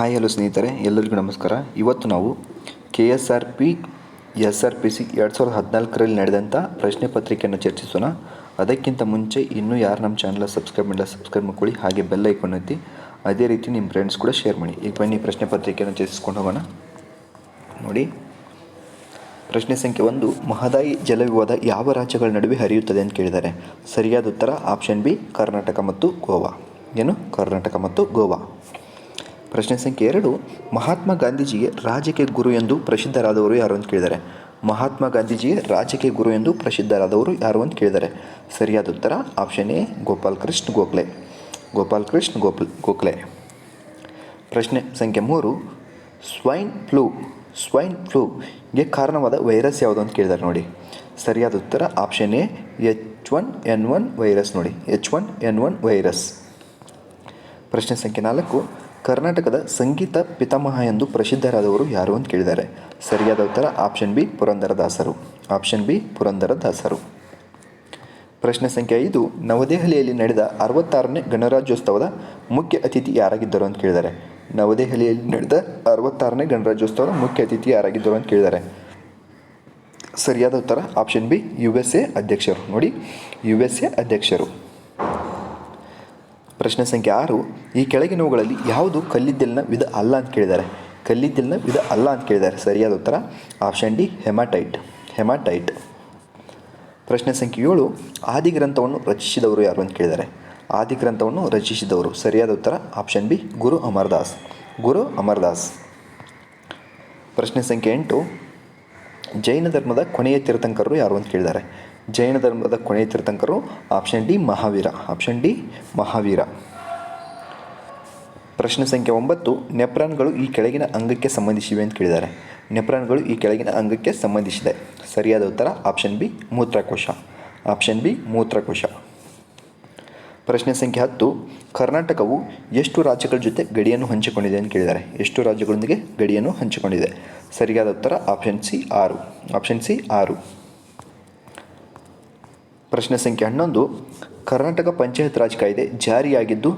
Hi hello ಸ್ನೇಹಿತರೆ, ಎಲ್ಲರಿಗೂ ನಮಸ್ಕಾರ. ಇವತ್ತು ನಾವು K S R P S R P C ಎರಡು ಸಾವಿರದ ಹದಿನಾಲ್ಕರಲ್ಲಿ ನಡೆದಂಥ ಪ್ರಶ್ನೆ ಪತ್ರಿಕೆಯನ್ನು ಚರ್ಚಿಸೋಣ. ಅದಕ್ಕಿಂತ ಮುಂಚೆ ಇನ್ನೂ ಯಾರು ನಮ್ಮ ಚಾನಲ್ ಸಬ್ಸ್ಕ್ರೈಬ್ ಮಾಡಿಲ್ಲ ಸಬ್ಸ್ಕ್ರೈಬ್ ಮಾಡ್ಕೊಳ್ಳಿ. ಹಾಗೆ ಬೆಲ್ ಐಕಾನ್ ಒತ್ತಿ. ಅದೇ ರೀತಿ ನಿಮ್ಮ ಫ್ರೆಂಡ್ಸ್ ಕೂಡ ಶೇರ್ ಮಾಡಿ. ಈಗ ಬನ್ನಿ ಪ್ರಶ್ನೆ ಪತ್ರಿಕೆಯನ್ನು ಚರ್ಚಿಸ್ಕೊಂಡು ಹೋಗೋಣ. ನೋಡಿ. ಪ್ರಶ್ನೆ ಸಂಖ್ಯೆ ಒಂದು, ಮಹದಾಯಿ ಜಲವಿವಾದ ಯಾವ ರಾಜ್ಯಗಳ ನಡುವೆ ಹರಿಯುತ್ತದೆ ಅಂತ ಕೇಳಿದ್ದಾರೆ. ಸರಿಯಾದ ಉತ್ತರ ಆಪ್ಷನ್ ಬಿ ಕರ್ನಾಟಕ ಮತ್ತು ಗೋವಾ. ಏನು? ಕರ್ನಾಟಕ ಮತ್ತು ಗೋವಾ. ಪ್ರಶ್ನೆ ಸಂಖ್ಯೆ ಎರಡು, ಮಹಾತ್ಮ ಗಾಂಧೀಜಿಗೆ ರಾಜಕೀಯ ಗುರು ಎಂದು ಪ್ರಸಿದ್ಧರಾದವರು ಯಾರು ಅಂತ ಕೇಳಿದ್ದಾರೆ. ಮಹಾತ್ಮ ಗಾಂಧೀಜಿಗೆ ರಾಜಕೀಯ ಗುರು ಎಂದು ಪ್ರಸಿದ್ಧರಾದವರು ಯಾರು ಅಂತ ಕೇಳಿದ್ದಾರೆ. ಸರಿಯಾದ ಉತ್ತರ ಆಪ್ಷನ್ ಎ, ಗೋಪಾಲ್ ಕೃಷ್ಣ ಗೋಖಲೆ. ಗೋಪಾಲ್ ಕೃಷ್ಣ ಗೋಪಾಲ್ ಗೋಖಲೆ. ಪ್ರಶ್ನೆ ಸಂಖ್ಯೆ ಮೂರು, ಸ್ವೈನ್ ಫ್ಲೂ, ಸ್ವೈನ್ ಫ್ಲೂಗೆ ಕಾರಣವಾದ ವೈರಸ್ ಯಾವುದು ಅಂತ ಕೇಳಿದ್ದಾರೆ ನೋಡಿ. ಸರಿಯಾದ ಉತ್ತರ option A, H one N one virus ನೋಡಿ. H one N one virus. ಪ್ರಶ್ನೆ ಸಂಖ್ಯೆ ನಾಲ್ಕು ಕರ್ನಾಟಕದ ಸಂಗೀತ ಪಿತಾಮಹ ಎಂದು ಪ್ರಸಿದ್ಧರಾದವರು ಯಾರು ಅಂತ ಕೇಳಿದ್ದಾರೆ. ಸರಿಯಾದ ಉತ್ತರ ಆಪ್ಷನ್ ಬಿ ಪುರಂದರದಾಸರು. ಆಪ್ಷನ್ ಬಿ ಪುರಂದರದಾಸರು. ಪ್ರಶ್ನೆ ಸಂಖ್ಯೆ ಐದು, ನವದೆಹಲಿಯಲ್ಲಿ ನಡೆದ ಅರವತ್ತಾರನೇ ಗಣರಾಜ್ಯೋತ್ಸವದ ಮುಖ್ಯ ಅತಿಥಿ ಯಾರಾಗಿದ್ದರು ಅಂತ ಕೇಳಿದ್ದಾರೆ. ನವದೆಹಲಿಯಲ್ಲಿ ನಡೆದ ಅರವತ್ತಾರನೇ ಗಣರಾಜ್ಯೋತ್ಸವದ ಮುಖ್ಯ ಅತಿಥಿ ಯಾರಾಗಿದ್ದರು ಅಂತ ಕೇಳಿದ್ದಾರೆ. ಸರಿಯಾದ ಉತ್ತರ option B U S A ಅಧ್ಯಕ್ಷರು. ನೋಡಿ ಯು ಎಸ್ ಎ ಅಧ್ಯಕ್ಷರು. ಪ್ರಶ್ನೆ ಸಂಖ್ಯೆ ಆರು, ಈ ಕೆಳಗಿನವುಗಳಲ್ಲಿ ಯಾವುದು ಕಲ್ಲಿದ್ದಲಿನ ವಿಧ ಅಲ್ಲ ಅಂತ ಕೇಳಿದ್ದಾರೆ. ಕಲ್ಲಿದ್ದಲಿನ ವಿಧ ಅಲ್ಲ ಅಂತ ಕೇಳಿದ್ದಾರೆ. ಸರಿಯಾದ ಉತ್ತರ? Option D, hematite. ಹೆಮಾಟೈಟ್. ಪ್ರಶ್ನೆ ಸಂಖ್ಯೆ ಏಳು ಆದಿಗ್ರಂಥವನ್ನು ರಚಿಸಿದವರು ಯಾರು ಅಂತ ಕೇಳಿದ್ದಾರೆ. ಆದಿಗ್ರಂಥವನ್ನು ರಚಿಸಿದವರು. ಸರಿಯಾದ ಉತ್ತರ? Option B, Guru Amardas. ಗುರು ಅಮರದಾಸ್. ಪ್ರಶ್ನೆ ಸಂಖ್ಯೆ ಎಂಟು, ಜೈನ ಧರ್ಮದ ಕೊನೆಯ ತೀರ್ಥಂಕರರು ಯಾರು ಅಂತ ಕೇಳಿದ್ದಾರೆ. ಜೈನ ಧರ್ಮದ ಕೊನೆಯ ತೀರ್ಥಂಕರು option D Mahavira option D Mahavira. ಪ್ರಶ್ನೆ ಸಂಖ್ಯೆ ಒಂಬತ್ತು, ನೆಪ್ರಾನ್ಗಳು ಈ ಕೆಳಗಿನ ಅಂಗಕ್ಕೆ ಸಂಬಂಧಿಸಿವೆ ಅಂತ ಕೇಳಿದ್ದಾರೆ. ನೆಪ್ರಾನ್ಗಳು ಈ ಕೆಳಗಿನ ಅಂಗಕ್ಕೆ ಸಂಬಂಧಿಸಿದೆ. ಸರಿಯಾದ ಉತ್ತರ ಆಪ್ಷನ್ ಬಿ ಮೂತ್ರಕೋಶ ಆಪ್ಷನ್ ಬಿ ಮೂತ್ರಕೋಶ. ಪ್ರಶ್ನೆ ಸಂಖ್ಯೆ ಹತ್ತು, ಕರ್ನಾಟಕವು ಎಷ್ಟು ರಾಜ್ಯಗಳ ಜೊತೆ ಗಡಿಯನ್ನು ಹಂಚಿಕೊಂಡಿದೆ ಅಂತ ಕೇಳಿದ್ದಾರೆ. ಎಷ್ಟು ರಾಜ್ಯಗಳೊಂದಿಗೆ ಗಡಿಯನ್ನು ಹಂಚಿಕೊಂಡಿದೆ? ಸರಿಯಾದ ಉತ್ತರ ಆಪ್ಷನ್ ಸಿ ಆರು ಆಪ್ಷನ್ ಸಿ ಆರು. ಪ್ರಶ್ನೆ ಸಂಖ್ಯೆ ಹನ್ನೊಂದು. ಕರ್ನಾಟಕ ಪಂಚಾಯತ್ ರಾಜ್ ಕಾಯ್ದೆ ಜಾರಿಯಾಗಿದ್ದು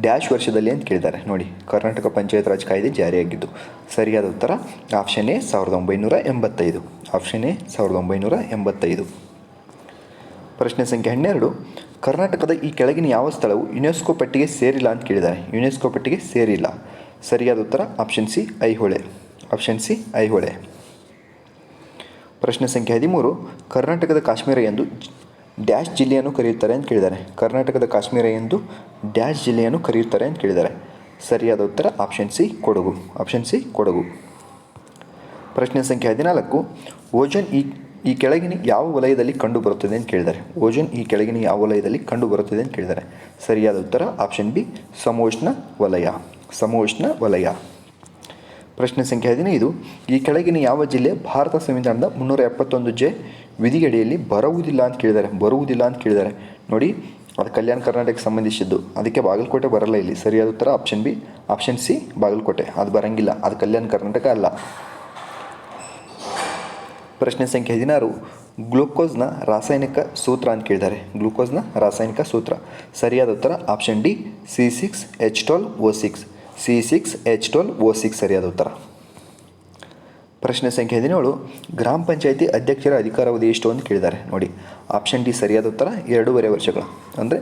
ಡ್ಯಾಶ್ ವರ್ಷದಲ್ಲಿ ಅಂತ ಕೇಳಿದ್ದಾರೆ. ನೋಡಿ, ಕರ್ನಾಟಕ ಪಂಚಾಯತ್ ರಾಜ್ ಕಾಯ್ದೆ ಜಾರಿಯಾಗಿದ್ದು. ಸರಿಯಾದ ಉತ್ತರ? ಆಪ್ಷನ್ ಎ, ಸಾವಿರದ ಒಂಬೈನೂರ ಎಂಬತ್ತೈದು. ಆಪ್ಷನ್ ಎ, ಸಾವಿರದ ಒಂಬೈನೂರ ಎಂಬತ್ತೈದು. ಪ್ರಶ್ನೆ ಸಂಖ್ಯೆ ಹನ್ನೆರಡು. ಕರ್ನಾಟಕದ ಈ ಕೆಳಗಿನ ಯಾವ ಸ್ಥಳವು ಯುನೆಸ್ಕೋ ಪಟ್ಟಿಗೆ ಸೇರಿಲ್ಲ ಅಂತ ಕೇಳಿದ್ದಾರೆ. ಯುನೆಸ್ಕೋ ಪಟ್ಟಿಗೆ ಸೇರಿಲ್ಲ. ಸರಿಯಾದ ಉತ್ತರ? Option C, Aihole. Option C, Aihole. ಪ್ರಶ್ನೆ ಸಂಖ್ಯೆ ಹದಿಮೂರು. ಕರ್ನಾಟಕದ ಕಾಶ್ಮೀರ ಎಂದು ಡ್ಯಾಶ್ ಜಿಲ್ಲೆಯನ್ನು ಕರೆಯುತ್ತಾರೆ ಅಂತ ಕೇಳಿದ್ದಾರೆ. ಕರ್ನಾಟಕದ ಕಾಶ್ಮೀರ ಎಂದು ಡ್ಯಾಶ್ ಜಿಲ್ಲೆಯನ್ನು ಕರೆಯುತ್ತಾರೆ ಅಂತ ಕೇಳಿದ್ದಾರೆ. ಸರಿಯಾದ ಉತ್ತರ option C Kodagu. Option C Kodagu. ಪ್ರಶ್ನೆ ಸಂಖ್ಯೆ ಹದಿನಾಲ್ಕು. ಓಜನ್ ಈ ಈ ಕೆಳಗಿನ ಯಾವ ವಲಯದಲ್ಲಿ ಕಂಡು ಬರುತ್ತದೆ ಅಂತ ಕೇಳಿದ್ದಾರೆ. ಓಜನ್ ಈ ಕೆಳಗಿನ ಯಾವ ವಲಯದಲ್ಲಿ ಕಂಡು ಬರುತ್ತದೆ ಅಂತ ಕೇಳಿದ್ದಾರೆ. ಸರಿಯಾದ ಉತ್ತರ ಆಪ್ಷನ್ ಬಿ ಸಮೋಷ್ಣ ವಲಯ. ಸಮೋಷ್ಣ ವಲಯ. ಪ್ರಶ್ನೆ ಸಂಖ್ಯೆ ಹದಿನೈದು. ಈ ಕೆಳಗಿನ ಯಾವ ಜಿಲ್ಲೆ ಭಾರತ ಸಂವಿಧಾನದ ಮುನ್ನೂರ ಎಪ್ಪತ್ತೊಂದು ಜೆ ವಿಧಿಗಡಿಯಲ್ಲಿ ಬರುವುದಿಲ್ಲ ಅಂತ ಕೇಳಿದ್ದಾರೆ. ಬರುವುದಿಲ್ಲ ಅಂತ ಕೇಳಿದ್ದಾರೆ. ನೋಡಿ, ಅದು ಕಲ್ಯಾಣ ಕರ್ನಾಟಕಕ್ಕೆ ಸಂಬಂಧಿಸಿದ್ದು. ಅದಕ್ಕೆ ಬಾಗಲಕೋಟೆ ಬರಲ್ಲ ಇಲ್ಲಿ. ಸರಿಯಾದ ಉತ್ತರ option B option C Bagalkote. ಅದು ಬರಂಗಿಲ್ಲ. ಅದು ಕಲ್ಯಾಣ ಕರ್ನಾಟಕ ಅಲ್ಲ. ಪ್ರಶ್ನೆ ಸಂಖ್ಯೆ ಹದಿನಾರು. ಗ್ಲೂಕೋಸ್ನ ರಾಸಾಯನಿಕ ಸೂತ್ರ ಅಂತ ಕೇಳಿದ್ದಾರೆ. ಗ್ಲೂಕೋಸ್ನ ರಾಸಾಯನಿಕ ಸೂತ್ರ. ಸರಿಯಾದ ಉತ್ತರ option D C six H twelve O six C six H twelve O six ಸರಿಯಾದ ಉತ್ತರ. ಪ್ರಶ್ನೆ ಸಂಖ್ಯೆ ಹದಿನೇಳು, ಗ್ರಾಮ ಪಂಚಾಯಿತಿ ಅಧ್ಯಕ್ಷರ ಅಧಿಕಾರಾವಧಿ ಎಷ್ಟು ಅಂತ ಕೇಳಿದ್ದಾರೆ. ನೋಡಿ ಆಪ್ಷನ್ ಡಿ ಸರಿಯಾದ ಉತ್ತರ, ಎರಡೂವರೆ ವರ್ಷಗಳು. ಅಂದರೆ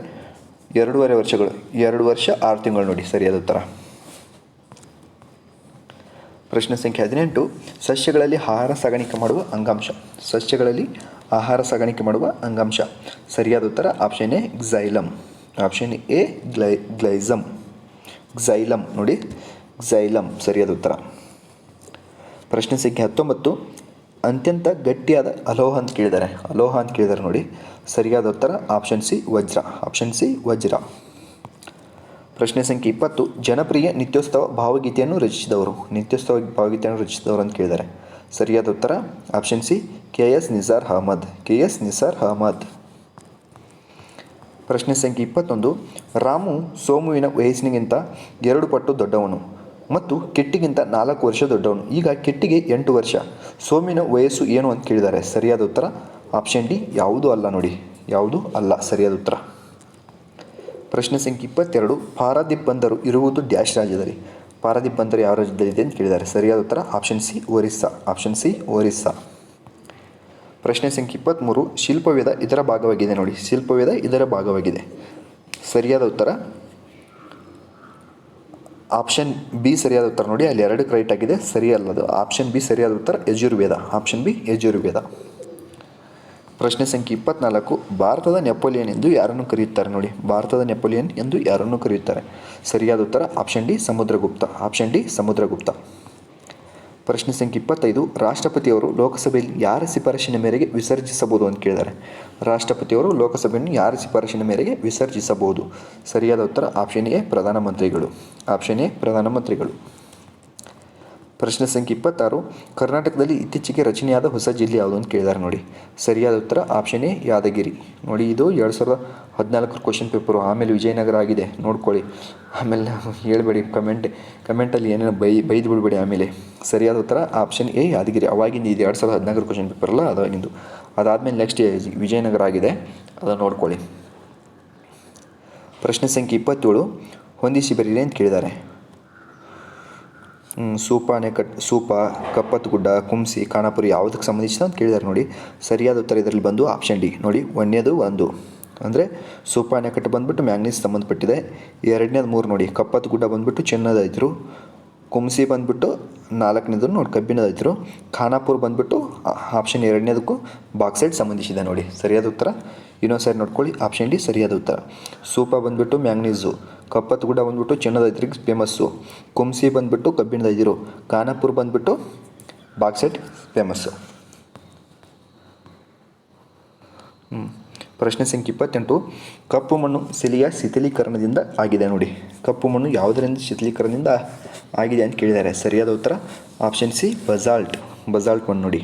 ಎರಡೂವರೆ ವರ್ಷಗಳು. ಎರಡು ವರ್ಷ, ಆರು ತಿಂಗಳು ನೋಡಿ, ಸರಿಯಾದ ಉತ್ತರ. ಪ್ರಶ್ನೆ ಸಂಖ್ಯೆ ಹದಿನೆಂಟು, ಸಸ್ಯಗಳಲ್ಲಿ ಆಹಾರ ಸಾಗಾಣಿಕೆ ಮಾಡುವ ಅಂಗಾಂಶ. ಸಸ್ಯಗಳಲ್ಲಿ ಆಹಾರ ಸಾಗಾಣಿಕೆ ಮಾಡುವ ಅಂಗಾಂಶ. ಸರಿಯಾದ ಉತ್ತರ option A xylem option A ಗ್ಲೈ ಗ್ಲೈಸಮ್ ಗ್ಸೈಲಮ್ ನೋಡಿ. ಝೈಲಮ್ ಸರಿಯಾದ ಉತ್ತರ. ಪ್ರಶ್ನೆ ಸಂಖ್ಯೆ ಹತ್ತೊಂಬತ್ತು. ಅತ್ಯಂತ ಗಟ್ಟಿಯಾದ ಅಲೋಹ ಅಂತ ಕೇಳಿದ್ದಾರೆ. ಅಲೋಹ ಅಂತ ಕೇಳಿದ್ದಾರೆ ನೋಡಿ. ಸರಿಯಾದ ಉತ್ತರ ಆಪ್ಷನ್ ಸಿ ವಜ್ರ. ಆಪ್ಷನ್ ಸಿ ವಜ್ರ. ಪ್ರಶ್ನೆ ಸಂಖ್ಯೆ ಇಪ್ಪತ್ತು. ಜನಪ್ರಿಯ ನಿತ್ಯೋತ್ಸವ ಭಾವಗೀತೆಯನ್ನು ರಚಿಸಿದವರು. ನಿತ್ಯೋತ್ಸವ ಭಾವಗೀತೆಯನ್ನು ರಚಿಸಿದವರು ಅಂತ ಕೇಳಿದ್ದಾರೆ. ಸರಿಯಾದ ಉತ್ತರ option C K S Nisar Ahmed. K S Nisar Ahmed. ಪ್ರಶ್ನೆ ಸಂಖ್ಯೆ ಇಪ್ಪತ್ತೊಂದು. ರಾಮು ಸೋಮುವಿನ ವಯಸ್ಸಿನಿಗಿಂತ ಎರಡು ಪಟ್ಟು ದೊಡ್ಡವನು ಮತ್ತು ಕೆಟ್ಟಿಗಿಂತ ನಾಲ್ಕು ವರ್ಷ ದೊಡ್ಡವನು. ಈಗ ಕೆಟ್ಟಿಗೆ ಎಂಟು ವರ್ಷ. ಸೋಮಿನ ವಯಸ್ಸು ಏನು ಅಂತ ಕೇಳಿದ್ದಾರೆ? ಸರಿಯಾದ ಉತ್ತರ? ಆಪ್ಷನ್ ಡಿ, ಯಾವುದೂ ಅಲ್ಲ ನೋಡಿ. ಯಾವುದೂ ಅಲ್ಲ, ಸರಿಯಾದ ಉತ್ತರ. ಪ್ರಶ್ನೆ ಸಂಖ್ಯೆ ಇಪ್ಪತ್ತೆರಡು. ಪಾರಾದೀಪ್ ಬಂದರು ಇರುವುದು ಡ್ಯಾಶ್ ರಾಜ್ಯದಲ್ಲಿ. ಪಾರಾದೀಪ್ ಬಂದರು ಯಾವ ರಾಜ್ಯದಲ್ಲಿದೆ ಅಂತ ಕೇಳಿದ್ದಾರೆ? ಸರಿಯಾದ ಉತ್ತರ? Option C, Orissa. Option C, Orissa. ಪ್ರಶ್ನೆ ಸಂಖ್ಯೆ ಇಪ್ಪತ್ತ್ಮೂರು ಶಿಲ್ಪವೇದ ಇದರ ಭಾಗವಾಗಿದೆ ನೋಡಿ. ಶಿಲ್ಪವೇದ ಇದರ ಭಾಗವಾಗಿದೆ. ಸರಿಯಾದ ಉತ್ತರ? ಆಪ್ಷನ್ ಬಿ ಸರಿಯಾದ ಉತ್ತರ ನೋಡಿ. ಅಲ್ಲಿ ಎರಡು ಕ್ರೈಟ್ ಆಗಿದೆ. ಸರಿಯಲ್ಲದು. ಆಪ್ಷನ್ ಬಿ ಸರಿಯಾದ ಉತ್ತರ ಯಜುರ್ವೇದ. Option B Yajurveda. ಪ್ರಶ್ನೆ ಸಂಖ್ಯೆ ಇಪ್ಪತ್ನಾಲ್ಕು, ಭಾರತದ ನೆಪೋಲಿಯನ್ ಎಂದು ಯಾರನ್ನು ಕರೆಯುತ್ತಾರೆ ನೋಡಿ. ಭಾರತದ ನೆಪೋಲಿಯನ್ ಎಂದು ಯಾರನ್ನು ಕರೆಯುತ್ತಾರೆ? ಸರಿಯಾದ ಉತ್ತರ option D Samudragupta. Option D Samudragupta. ಪ್ರಶ್ನೆ ಸಂಖ್ಯೆ ಇಪ್ಪತ್ತೈದು, ರಾಷ್ಟ್ರಪತಿಯವರು ಲೋಕಸಭೆಯಲ್ಲಿ ಯಾರ ಶಿಫಾರಸಿನ ಮೇರೆಗೆ ವಿಸರ್ಜಿಸಬಹುದು ಅಂತ ಕೇಳಿದ್ದಾರೆ. ರಾಷ್ಟ್ರಪತಿಯವರು ಲೋಕಸಭೆಯನ್ನು ಯಾರ ಶಿಫಾರಸಿನ ಮೇರೆಗೆ ವಿಸರ್ಜಿಸಬಹುದು? ಸರಿಯಾದ ಉತ್ತರ ಆಪ್ಷನ್ ಎ, ಪ್ರಧಾನಮಂತ್ರಿಗಳು. ಆಪ್ಷನ್ ಎ, ಪ್ರಧಾನಮಂತ್ರಿಗಳು. ಪ್ರಶ್ನೆ ಸಂಖ್ಯೆ ಇಪ್ಪತ್ತಾರು, ಕರ್ನಾಟಕದಲ್ಲಿ ಇತ್ತೀಚೆಗೆ ರಚನೆಯಾದ ಹೊಸ ಜಿಲ್ಲೆ ಯಾವುದು ಅಂತ ಕೇಳಿದ್ದಾರೆ ನೋಡಿ. ಸರಿಯಾದ ಉತ್ತರ ಆಪ್ಷನ್ ಎ, ಯಾದಗಿರಿ. ನೋಡಿ ಇದು ಎರಡು ಸಾವಿರದ ಹದಿನಾಲ್ಕರ ಕ್ವಶನ್ ಪೇಪರು ಆಮೇಲೆ ವಿಜಯನಗರ ಆಗಿದೆ. ನೋಡ್ಕೊಳ್ಳಿ. ಆಮೇಲೆ ಹೇಳ್ಬೇಡಿ ಕಮೆಂಟ್ ಕಮೆಂಟಲ್ಲಿ ಏನೇನು ಬೈ, ಬೈದು ಬಿಡಬೇಡಿ ಆಮೇಲೆ. ಸರಿಯಾದ ಉತ್ತರ ಆಪ್ಷನ್ ಎ ಯಾದಗಿರಿ. ಅವಾಗಿಂದ ಇದು ಎರಡು ಸಾವಿರದ ಹದಿನಾಲ್ಕರ ಕ್ವಶನ್ ಪೇಪರ್ ಅಲ್ಲ ಅದಾಗಿಂದು ಅದಾದಮೇಲೆ ನೆಕ್ಸ್ಟ್ ವಿಜಯನಗರ ಆಗಿದೆ. ಅದನ್ನು ನೋಡ್ಕೊಳ್ಳಿ. ಪ್ರಶ್ನೆ ಸಂಖ್ಯೆ ಇಪ್ಪತ್ತೇಳು, ಹೊಂದಿಸಿ ಬರೀರಿ ಅಂತ ಕೇಳಿದ್ದಾರೆ. ಸೂಪ ಅಣೆಕಟ್ ಸೂಪ, ಕಪ್ಪತ್ತಗುಡ್ಡ, ಕುಂಸಿ, ಖಾನಾಪುರಿ ಯಾವುದಕ್ಕೆ ಸಂಬಂಧಿಸಿದ ಅಂತ ಕೇಳಿದ್ದಾರೆ ನೋಡಿ. ಸರಿಯಾದ ಉತ್ತರ ಇದರಲ್ಲಿ ಬಂದು ಆಪ್ಷನ್ ಡಿ ನೋಡಿ, ಒಂದನೇದು, ಒಂದು. ಅಂದರೆ ಸೂಪ ಅಣೆಕಟ್ಟು ಬಂದುಬಿಟ್ಟು ಮ್ಯಾಂಗ್ನೀಸ್ ಸಂಬಂಧಪಟ್ಟಿದೆ. ಎರಡನೇದು ಮೂರು ನೋಡಿ ಕಪ್ಪತ್ತು ಗುಡ್ಡ ಬಂದುಬಿಟ್ಟು ಚಿನ್ನದ ಕುಮ್ಸಿ ಬಂದುಬಿಟ್ಟು ನಾಲ್ಕನೇದು ನೋಡಿ, ಕಬ್ಬಿಣದಾಯ್ತರು. ಖಾನಾಪುರ್ ಬಂದುಬಿಟ್ಟು ಆಪ್ಷನ್ ಎರಡನೇದಕ್ಕೂ ಬಾಕ್ಸೈಡ್ ಸಂಬಂಧಿಸಿದೆ ನೋಡಿ, ಸರಿಯಾದ ಉತ್ತರ? ಇನ್ನೊಂದು ಸೈಡ್ ನೋಡ್ಕೊಳ್ಳಿ ಆಪ್ಷನ್ ಡಿ ಸರಿಯಾದ ಉತ್ತರ. ಸೂಪ ಬಂದುಬಿಟ್ಟು ಮ್ಯಾಂಗ್ನೀಸು ಕಪ್ಪತ್ತು ಗುಡ್ಡ ಬಂದುಬಿಟ್ಟು ಚಿನ್ನದ ರೈತರಿಗೆ ಫೇಮಸ್ಸು ಕುಮ್ಸಿ ಬಂದುಬಿಟ್ಟು ಕಬ್ಬಿಣದ ಖಾನಾಪುರ್ ಬಂದುಬಿಟ್ಟು ಬಾಕ್ಸೈಟ್ ಫೇಮಸ್ಸು ಹ್ಮ್. ಪ್ರಶ್ನೆ ಸಂಖ್ಯೆ ಇಪ್ಪತ್ತೆಂಟು, ಕಪ್ಪು ಮಣ್ಣು ಸಿಲಿಯ ಶಿಥಿಲೀಕರಣದಿಂದ ಆಗಿದೆ ನೋಡಿ. ಕಪ್ಪು ಮಣ್ಣು ಯಾವುದರಿಂದ ಶಿಥಿಲೀಕರಣದಿಂದ ಆಗಿದೆ ಅಂತ ಕೇಳಿದ್ದಾರೆ. ಸರಿಯಾದ ಉತ್ತರ ಆಪ್ಷನ್ ಸಿ ಬಜಾಲ್ಟ್ ಬಜಾಲ್ಟ್ ಮಣ್ಣು ನೋಡಿ.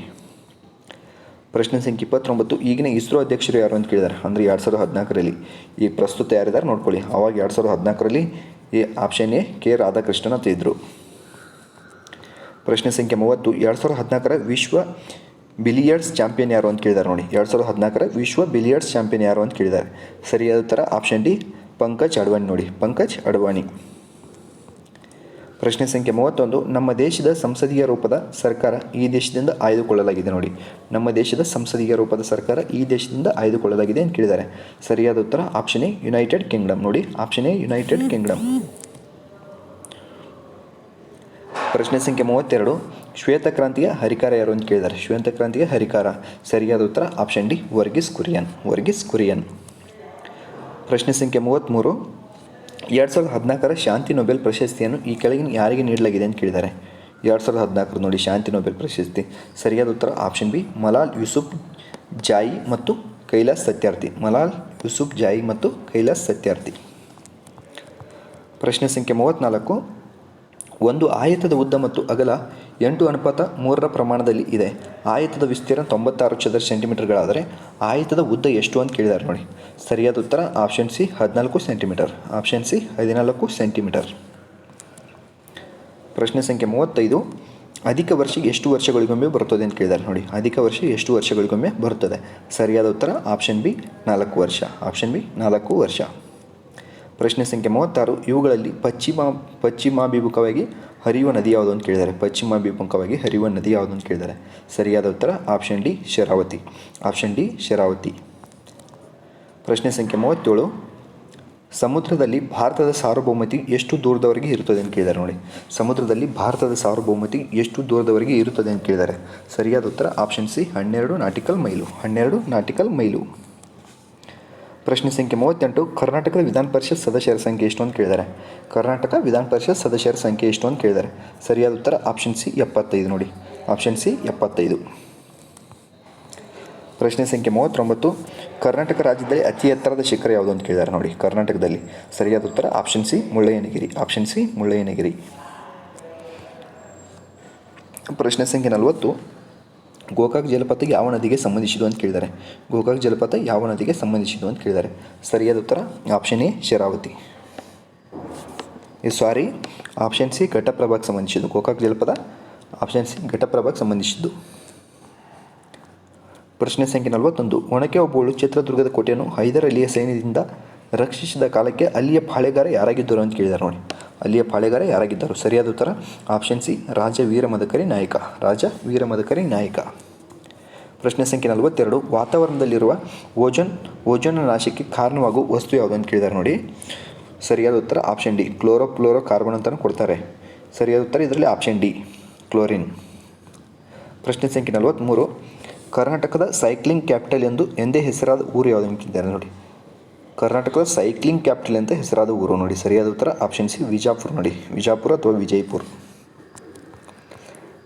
ಪ್ರಶ್ನೆ ಸಂಖ್ಯೆ ಇಪ್ಪತ್ತೊಂಬತ್ತು, ಈಗಿನ ಇಸ್ರೋ ಅಧ್ಯಕ್ಷರು ಯಾರು ಅಂತ ಕೇಳಿದ್ದಾರೆ. ಅಂದರೆ ಎರಡು ಸಾವಿರದ ಹದಿನಾಲ್ಕರಲ್ಲಿ. ಈ ಪ್ರಸ್ತುತ ಯಾರಿದ್ದಾರೆ ನೋಡ್ಕೊಳ್ಳಿ. ಅವಾಗ ಎರಡು ಸಾವಿರದ ಹದಿನಾಲ್ಕರಲ್ಲಿ ಈ ಆಪ್ಷನ್ ಎ, ಕೆ ರಾಧಾಕೃಷ್ಣನ್ ಅಂತ ಇದ್ದರು ಪ್ರಶ್ನೆ ಸಂಖ್ಯೆ ಮೂವತ್ತು, ಎರಡು ಸಾವಿರದ ಹದಿನಾಲ್ಕರ ವಿಶ್ವ ಬಿಲಿಯರ್ಡ್ಸ್ ಚಾಂಪಿಯನ್ ಯಾರು ಅಂತ ಕೇಳಿದ್ದಾರೆ ನೋಡಿ. ಎರಡು ಸಾವಿರದ ಹದಿನಾಲ್ಕರ ವಿಶ್ವ ಬಿಲಿಯರ್ಡ್ಸ್ ಚಾಂಪಿಯನ್ ಯಾರು ಅಂತ ಕೇಳಿದ್ದಾರೆ ಸರಿಯಾದ ಉತ್ತರ ಆಪ್ಷನ್ ಡಿ ಪಂಕಜ್ ಅಡ್ವಾಣಿ ನೋಡಿ. ಪಂಕಜ್ ಅಡ್ವಾಣಿ. ಪ್ರಶ್ನೆ ಸಂಖ್ಯೆ ಮೂವತ್ತೊಂದು, ನಮ್ಮ ದೇಶದ ಸಂಸದೀಯ ರೂಪದ ಸರ್ಕಾರ ಈ ದೇಶದಿಂದ ಆಯ್ದುಕೊಳ್ಳಲಾಗಿದೆ ನೋಡಿ. ನಮ್ಮ ದೇಶದ ಸಂಸದೀಯ ರೂಪದ ಸರ್ಕಾರ ಈ ದೇಶದಿಂದ ಆಯ್ದುಕೊಳ್ಳಲಾಗಿದೆ ಅಂತ ಕೇಳಿದ್ದಾರೆ ಸರಿಯಾದ ಉತ್ತರ ಆಪ್ಷನ್ ಎ ಯುನೈಟೆಡ್ ಕಿಂಗ್ಡಮ್ ನೋಡಿ. ಆಪ್ಷನ್ ಎ ಯುನೈಟೆಡ್ ಕಿಂಗ್ಡಮ್ ಪ್ರಶ್ನೆ ಸಂಖ್ಯೆ ಮೂವತ್ತೆರಡು ಶ್ವೇತಕ್ರಾಂತಿಯ ಹರಿಕಾರ ಯಾರು ಅಂತ ಕೇಳಿದ್ದಾರೆ. ಶ್ವೇತಕ್ರಾಂತಿಯ ಹರಿಕಾರ. ಸರಿಯಾದ ಉತ್ತರ ಆಪ್ಷನ್ ಡಿ, ವರ್ಗಿಸ್ ಕುರಿಯನ್. ವರ್ಗಿಸ್ ಕುರಿಯನ್. ಪ್ರಶ್ನೆ ಸಂಖ್ಯೆ ಮೂವತ್ತ್ಮೂರು ಎರಡು ಸಾವಿರದ ಹದಿನಾಲ್ಕರ ಶಾಂತಿ ನೊಬೆಲ್ ಪ್ರಶಸ್ತಿಯನ್ನು ಈ ಕೆಳಗಿನ ಯಾರಿಗೆ ನೀಡಲಾಗಿದೆ ಅಂತ ಕೇಳಿದ್ದಾರೆ. ಎರಡು ಸಾವಿರದ ಹದಿನಾಲ್ಕರ ನೋಡಿ ಶಾಂತಿ ನೊಬೆಲ್ ಪ್ರಶಸ್ತಿ. ಸರಿಯಾದ ಉತ್ತರ ಆಪ್ಷನ್ ಬಿ, ಮಲಾಲ್ ಯೂಸುಫ್ ಜಾಯಿ ಮತ್ತು ಕೈಲಾಸ್ ಸತ್ಯಾರ್ಥಿ. ಮಲಾಲ್ ಯೂಸುಫ್ ಜಾಯಿ ಮತ್ತು ಕೈಲಾಸ್ ಸತ್ಯಾರ್ಥಿ. ಪ್ರಶ್ನೆ ಸಂಖ್ಯೆ ಮೂವತ್ತ್ನಾಲ್ಕು ಒಂದು ಆಯತದ ಉದ್ದ ಮತ್ತು ಅಗಲ ಎಂಟು ಅನುಪಾತ ಮೂರರ ಪ್ರಮಾಣದಲ್ಲಿ ಇದೆ. ಆಯತದ ವಿಸ್ತೀರ್ಣ ತೊಂಬತ್ತಾರು ಚದರ ಸೆಂಟಿಮೀಟರ್ಗಳಾದರೆ ಆಯತದ ಉದ್ದ ಎಷ್ಟು ಅಂತ ಕೇಳಿದ್ದಾರೆ ನೋಡಿ. ಸರಿಯಾದ ಉತ್ತರ ಆಪ್ಷನ್ ಸಿ ಹದಿನಾಲ್ಕು ಸೆಂಟಿಮೀಟರ್, ಆಪ್ಷನ್ ಸಿ ಹದಿನಾಲ್ಕು ಸೆಂಟಿಮೀಟರ್. ಪ್ರಶ್ನೆ ಸಂಖ್ಯೆ ಮೂವತ್ತೈದು, ಅಧಿಕ ವರ್ಷ ಎಷ್ಟು ವರ್ಷಗಳಿಗೊಮ್ಮೆ ಬರುತ್ತದೆ ಅಂತ ಕೇಳಿದ್ದಾರೆ ನೋಡಿ. ಅಧಿಕ ವರ್ಷ ಎಷ್ಟು ವರ್ಷಗಳಿಗೊಮ್ಮೆ ಬರುತ್ತದೆ? ಸರಿಯಾದ ಉತ್ತರ ಆಪ್ಷನ್ ಬಿ ನಾಲ್ಕು ವರ್ಷ, ಆಪ್ಷನ್ ಬಿ ನಾಲ್ಕು ವರ್ಷ. ಪ್ರಶ್ನೆ ಸಂಖ್ಯೆ ಮೂವತ್ತಾರು, ಇವುಗಳಲ್ಲಿ ಪಶ್ಚಿಮ, ಪಶ್ಚಿಮಾಭಿಮುಖವಾಗಿ ಹರಿಯುವ ನದಿ ಯಾವುದು ಅಂತ ಕೇಳಿದ್ದಾರೆ. ಪಶ್ಚಿಮಾಭಿಮುಖವಾಗಿ ಹರಿಯುವ ನದಿ ಯಾವುದು ಅಂತ ಕೇಳಿದ್ದಾರೆ. ಸರಿಯಾದ ಉತ್ತರ option D, Sharavathi. Option D, Sharavathi. ಪ್ರಶ್ನೆ ಸಂಖ್ಯೆ ಮೂವತ್ತೇಳು, ಸಮುದ್ರದಲ್ಲಿ ಭಾರತದ ಸಾರ್ವಭೌಮತಿ ಎಷ್ಟು ದೂರದವರೆಗೆ ಇರುತ್ತದೆ ಅಂತ ಕೇಳಿದ್ದಾರೆ ನೋಡಿ. ಸಮುದ್ರದಲ್ಲಿ ಭಾರತದ ಸಾರ್ವಭೌಮತಿ ಎಷ್ಟು ದೂರದವರೆಗೆ ಇರುತ್ತದೆ ಅಂತ ಕೇಳಿದ್ದಾರೆ. ಸರಿಯಾದ ಉತ್ತರ ಆಪ್ಷನ್ ಸಿ, ಹನ್ನೆರಡು ನಾಟಿಕಲ್ ಮೈಲು. ಹನ್ನೆರಡು ನಾಟಿಕಲ್ ಮೈಲು. ಪ್ರಶ್ನೆ ಸಂಖ್ಯೆ ಮೂವತ್ತೆಂಟು, ಕರ್ನಾಟಕದ ವಿಧಾನ ಪರಿಷತ್ ಸದಸ್ಯರ ಸಂಖ್ಯೆ ಎಷ್ಟು ಅಂತ ಕೇಳಿದ್ದಾರೆ. ಕರ್ನಾಟಕ ವಿಧಾನ ಪರಿಷತ್ ಸದಸ್ಯರ ಸಂಖ್ಯೆ ಎಷ್ಟು ಅಂತ ಕೇಳಿದ್ದಾರೆ. ಸರಿಯಾದ ಉತ್ತರ ಆಪ್ಷನ್ ಸಿ ಎಪ್ಪತ್ತೈದು ನೋಡಿ. ಆಪ್ಷನ್ ಸಿ ಎಪ್ಪತ್ತೈದು. ಪ್ರಶ್ನೆ ಸಂಖ್ಯೆ ಮೂವತ್ತೊಂಬತ್ತು, ಕರ್ನಾಟಕ ರಾಜ್ಯದಲ್ಲಿ ಅತಿ ಎತ್ತರದ ಶಿಖರ ಯಾವುದು ಅಂತ ಕೇಳಿದ್ದಾರೆ ನೋಡಿ. ಕರ್ನಾಟಕದಲ್ಲಿ. ಸರಿಯಾದ ಉತ್ತರ option C Mullayanagiri. Option C Mullayanagiri. ಪ್ರಶ್ನೆ ಸಂಖ್ಯೆ ನಲವತ್ತು ಗೋಕಾಕ್ ಜಲಪಾತ ಯಾವ ನದಿಗೆ ಸಂಬಂಧಿಸಿದ್ದು ಅಂತ ಕೇಳಿದ್ದಾರೆ. ಗೋಕಾಕ್ ಜಲಪಾತ ಯಾವ ನದಿಗೆ ಸಂಬಂಧಿಸಿದ್ದು ಅಂತ ಕೇಳಿದ್ದಾರೆ. ಸರಿಯಾದ ಉತ್ತರ option A, Sharavathi. Sorry option C ಘಟಪ್ರಭಾಕ್ಕೆ ಸಂಬಂಧಿಸಿದ್ದು. ಗೋಕಾಕ್ ಜಲಪಾತ, ಆಪ್ಷನ್ ಸಿ ಘಟಪ್ರಭಾಕ್ಕೆ ಸಂಬಂಧಿಸಿದ್ದು. ಪ್ರಶ್ನೆ ಸಂಖ್ಯೆ ನಲವತ್ತೊಂದು. ಒಣಕೆ ಒಬ್ಬಳು ಚಿತ್ರದುರ್ಗದ ಕೋಟೆಯನ್ನು ಹೈದರ್ ಅಲಿಯ ಸೈನ್ಯದಿಂದ ರಕ್ಷಿಸಿದ ಕಾಲಕ್ಕೆ ಅಲ್ಲಿಯ ಪಾಳೆಗಾರ ಯಾರಾಗಿದ್ದರು ಅಂತ ಕೇಳಿದ್ದಾರೆ ನೋಡಿ. ಅಲ್ಲಿಯ ಪಾಳೆಗಾರ ಯಾರಾಗಿದ್ದರು? ಸರಿಯಾದ ಉತ್ತರ ಆಪ್ಷನ್ ಸಿ ರಾಜ ವೀರ ಮದಕರಿ ನಾಯಕ. ರಾಜ ವೀರ ಮದಕರಿ ನಾಯಕ. ಪ್ರಶ್ನೆ ಸಂಖ್ಯೆ ನಲವತ್ತೆರಡು, ವಾತಾವರಣದಲ್ಲಿರುವ ಓಜನ್ ಓಜನ್ ನಾಶಕ್ಕೆ ಕಾರಣವಾಗುವ ವಸ್ತು ಯಾವುದು ಅಂತ ಕೇಳಿದ್ದಾರೆ ನೋಡಿ. ಸರಿಯಾದ ಉತ್ತರ option D chlorofluorocarbon ಅಂತಲೂ ಕೊಡ್ತಾರೆ. ಸರಿಯಾದ ಉತ್ತರ ಇದರಲ್ಲಿ ಆಪ್ಷನ್ ಡಿ ಕ್ಲೋರಿನ್ ಪ್ರಶ್ನೆ ಸಂಖ್ಯೆ ನಲವತ್ತ್ಮೂರು ಕರ್ನಾಟಕದ ಸೈಕ್ಲಿಂಗ್ ಕ್ಯಾಪಿಟಲ್ ಎಂದು ಎಂದೇ ಹೆಸರಾದ ಊರು ಯಾವುದು ಅಂತ ಕೇಳಿದ್ದಾರೆ ನೋಡಿ. ಕರ್ನಾಟಕದ ಸೈಕ್ಲಿಂಗ್ ಕ್ಯಾಪಿಟಲ್ ಅಂತ ಹೆಸರಾದ ಊರು ನೋಡಿ. ಸರಿಯಾದ ಉತ್ತರ ಆಪ್ಷನ್ ಸಿ ವಿಜಾಪುರ ನೋಡಿ. ವಿಜಾಪುರ ಅಥವಾ ವಿಜಯಪುರ.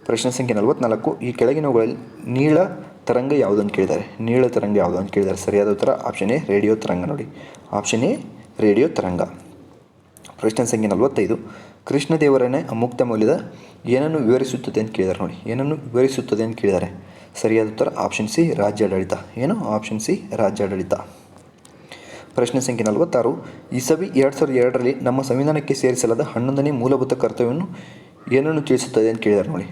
ಪ್ರಶ್ನೆ ಸಂಖ್ಯೆ ನಲವತ್ನಾಲ್ಕು, ಈ ಕೆಳಗಿನವುಗಳಲ್ಲಿ ನೀಳ ತರಂಗ ಯಾವುದು ಅಂತ ಕೇಳಿದ್ದಾರೆ. ನೀಳ ತರಂಗ ಯಾವುದು ಅಂತ ಕೇಳಿದ್ದಾರೆ. ಸರಿಯಾದ ಉತ್ತರ ಆಪ್ಷನ್ ಎ ರೇಡಿಯೋ ತರಂಗ ನೋಡಿ. ಆಪ್ಷನ್ ಎ ರೇಡಿಯೋ ತರಂಗ. ಪ್ರಶ್ನೆ ಸಂಖ್ಯೆ ನಲವತ್ತೈದು. ಕೃಷ್ಣದೇವರನ್ನೇ ಅಮುಕ್ತ ಮೌಲ್ಯದ ಏನನ್ನು ವಿವರಿಸುತ್ತದೆ ಅಂತ ಕೇಳಿದ್ದಾರೆ ನೋಡಿ. ಏನನ್ನು ವಿವರಿಸುತ್ತದೆ ಅಂತ ಕೇಳಿದ್ದಾರೆ. ಸರಿಯಾದ ಉತ್ತರ ಆಪ್ಷನ್ ಸಿ ರಾಜ್ಯಾಡಳಿತ. ಏನು? ಆಪ್ಷನ್ ಸಿ ರಾಜ್ಯಾಡಳಿತ. ಪ್ರಶ್ನೆ ಸಂಖ್ಯೆ ನಲವತ್ತಾರು. ಇಸವಿ ಎರಡು ಸಾವಿರದ ಎರಡರಲ್ಲಿ ನಮ್ಮ ಸಂವಿಧಾನಕ್ಕೆ ಸೇರಿಸಲಾದ ಹನ್ನೊಂದನೇ ಮೂಲಭೂತ ಕರ್ತವ್ಯವನ್ನು ಏನನ್ನು ತಿಳಿಸುತ್ತದೆ ಅಂತ ಕೇಳಿದ್ದಾರೆ ನೋಡಿ.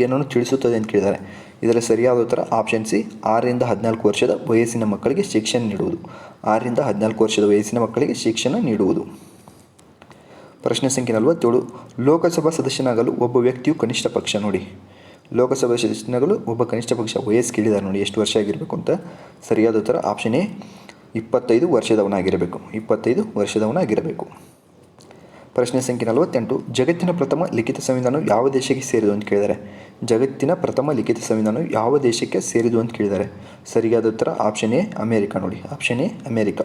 ಏನನ್ನು ತಿಳಿಸುತ್ತದೆ ಅಂತ ಕೇಳಿದ್ದಾರೆ. ಇದರ ಸರಿಯಾದ ಉತ್ತರ ಆಪ್ಷನ್ ಸಿ ಆರರಿಂದ ಹದಿನಾಲ್ಕು ವರ್ಷದ ವಯಸ್ಸಿನ ಮಕ್ಕಳಿಗೆ ಶಿಕ್ಷಣ ನೀಡುವುದು. ಆರರಿಂದ ಹದಿನಾಲ್ಕು ವರ್ಷದ ವಯಸ್ಸಿನ ಮಕ್ಕಳಿಗೆ ಶಿಕ್ಷಣ ನೀಡುವುದು. ಪ್ರಶ್ನೆ ಸಂಖ್ಯೆ ನಲವತ್ತೇಳು, ಲೋಕಸಭಾ ಸದಸ್ಯನಾಗಲು ಒಬ್ಬ ವ್ಯಕ್ತಿಯು ಕನಿಷ್ಠ ಪಕ್ಷ ನೋಡಿ. ಲೋಕಸಭಾ ಸದಸ್ಯನಾಗಲು ಒಬ್ಬ ಕನಿಷ್ಠ ಪಕ್ಷ ವಯಸ್ಸು ನೋಡಿ, ಎಷ್ಟು ವರ್ಷ ಆಗಿರಬೇಕು ಅಂತ. ಸರಿಯಾದ ಉತ್ತರ ಆಪ್ಷನ್ ಎ ಇಪ್ಪತ್ತೈದು ವರ್ಷದವನಾಗಿರಬೇಕು. ಇಪ್ಪತ್ತೈದು ವರ್ಷದವನಾಗಿರಬೇಕು. ಪ್ರಶ್ನೆ ಸಂಖ್ಯೆ ನಲವತ್ತೆಂಟು, ಜಗತ್ತಿನ ಪ್ರಥಮ ಲಿಖಿತ ಸಂವಿಧಾನವು ಯಾವ ದೇಶಕ್ಕೆ ಸೇರಿದು ಅಂತ ಕೇಳಿದ್ದಾರೆ ಜಗತ್ತಿನ ಪ್ರಥಮ ಲಿಖಿತ ಸಂವಿಧಾನ ಯಾವ ದೇಶಕ್ಕೆ ಸೇರಿದು ಅಂತ ಕೇಳಿದ್ದಾರೆ. ಸರಿಯಾದ ಉತ್ತರ ಆಪ್ಷನ್ ಎ ಅಮೇರಿಕಾ ನೋಡಿ. Option A America.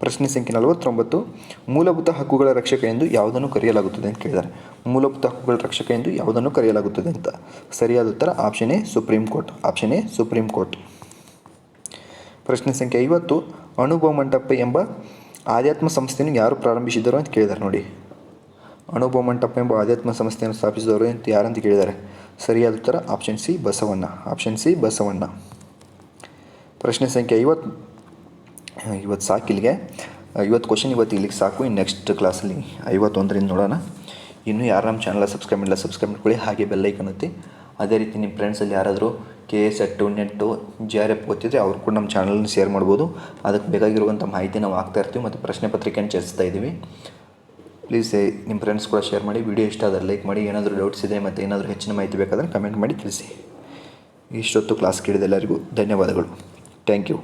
ಪ್ರಶ್ನೆ ಸಂಖ್ಯೆ ನಲವತ್ತೊಂಬತ್ತು, ಮೂಲಭೂತ ಹಕ್ಕುಗಳ ರಕ್ಷಕ ಎಂದು ಯಾವುದನ್ನು ಕರೆಯಲಾಗುತ್ತದೆ ಅಂತ ಕೇಳಿದ್ದಾರೆ. ಮೂಲಭೂತ ಹಕ್ಕುಗಳ ರಕ್ಷಕ ಎಂದು ಯಾವುದನ್ನು ಕರೆಯಲಾಗುತ್ತದೆ ಅಂತ. ಸರಿಯಾದ ಉತ್ತರ option A Supreme Court option A Supreme Court ಪ್ರಶ್ನೆ ಸಂಖ್ಯೆ ಐವತ್ತು ಅನುಭವ ಮಂಟಪ ಎಂಬ ಆಧ್ಯಾತ್ಮ ಸಂಸ್ಥೆಯನ್ನು ಯಾರು ಪ್ರಾರಂಭಿಸಿದರು ಅಂತ ಕೇಳಿದ್ದಾರೆ ನೋಡಿ. ಅನುಭವ ಮಂಟಪ ಎಂಬ ಆಧ್ಯಾತ್ಮ ಸಂಸ್ಥೆಯನ್ನು ಸ್ಥಾಪಿಸಿದವರು ಅಂತ ಯಾರಂತ ಕೇಳಿದ್ದಾರೆ ಸರಿಯಾದ ಉತ್ತರ option C Basavanna option C Basavanna. ಪ್ರಶ್ನೆ ಸಂಖ್ಯೆ ಐವತ್ತು ಇವತ್ತು ಸಾಕು ಇಲ್ಲಿಗೆ ಇವತ್ತು ಕ್ವಶನ್ ಇವತ್ತು ಇಲ್ಲಿಗೆ ಸಾಕು. ಇನ್ನು ನೆಕ್ಸ್ಟ್ ಕ್ಲಾಸಲ್ಲಿ ಐವತ್ತೊಂದರಿಂದ ನೋಡೋಣ. ಇನ್ನೂ ಯಾರು ನಮ್ಮ ಚಾನಲ್ ಸಬ್ಸ್ಕ್ರೈಬ್ ಮಾಡಿಲ್ಲ ಸಬ್ಸ್ಕ್ರೈಬ್ ಮಾಡ್ಕೊಳ್ಳಿ. ಹಾಗೆ ಬೆಲ್ಲೈಕನ್ ಒತ್ತಿ. ಅದೇ ರೀತಿ ನಿಮ್ಮ ಫ್ರೆಂಡ್ಸಲ್ಲಿ ಯಾರಾದರೂ ಕೆ ಎಸ್ ಎಟ್ಟು ನೆಟ್ಟು ಜಿ ಆರ್ ಎಫ್ ಓದ್ತಿದ್ರೆ ಅವ್ರು ಕೂಡ ನಮ್ಮ ಚಾನಲ್ನ ಶೇರ್ ಮಾಡ್ಬೋದು. ಅದಕ್ಕೆ ಬೇಕಾಗಿರುವಂಥ ಮಾಹಿತಿ ನಾವು ಹಾಕ್ತಾ ಇರ್ತೀವಿ ಮತ್ತು ಪ್ರಶ್ನೆ ಪತ್ರಿಕೆಯನ್ನು ಚರ್ಚಿಸ್ತಾ ಇದ್ದೀವಿ. ಪ್ಲೀಸ್ ನಿಮ್ಮ ಫ್ರೆಂಡ್ಸ್ ಕೂಡ ಶೇರ್ ಮಾಡಿ ವಿಡಿಯೋ ಇಷ್ಟ ಆದರೆ ಲೈಕ್ ಮಾಡಿ, ಏನಾದರೂ ಡೌಟ್ಸ್ ಇದೆ ಮತ್ತು ಏನಾದರೂ ಹೆಚ್ಚಿನ ಮಾಹಿತಿ ಬೇಕಾದರೆ ಕಮೆಂಟ್ ಮಾಡಿ ತಿಳಿಸಿ. ಇಷ್ಟೊತ್ತು ಕ್ಲಾಸ್ ಕೇಳಿದ ಎಲ್ಲರಿಗೂ ಧನ್ಯವಾದಗಳು. Thank you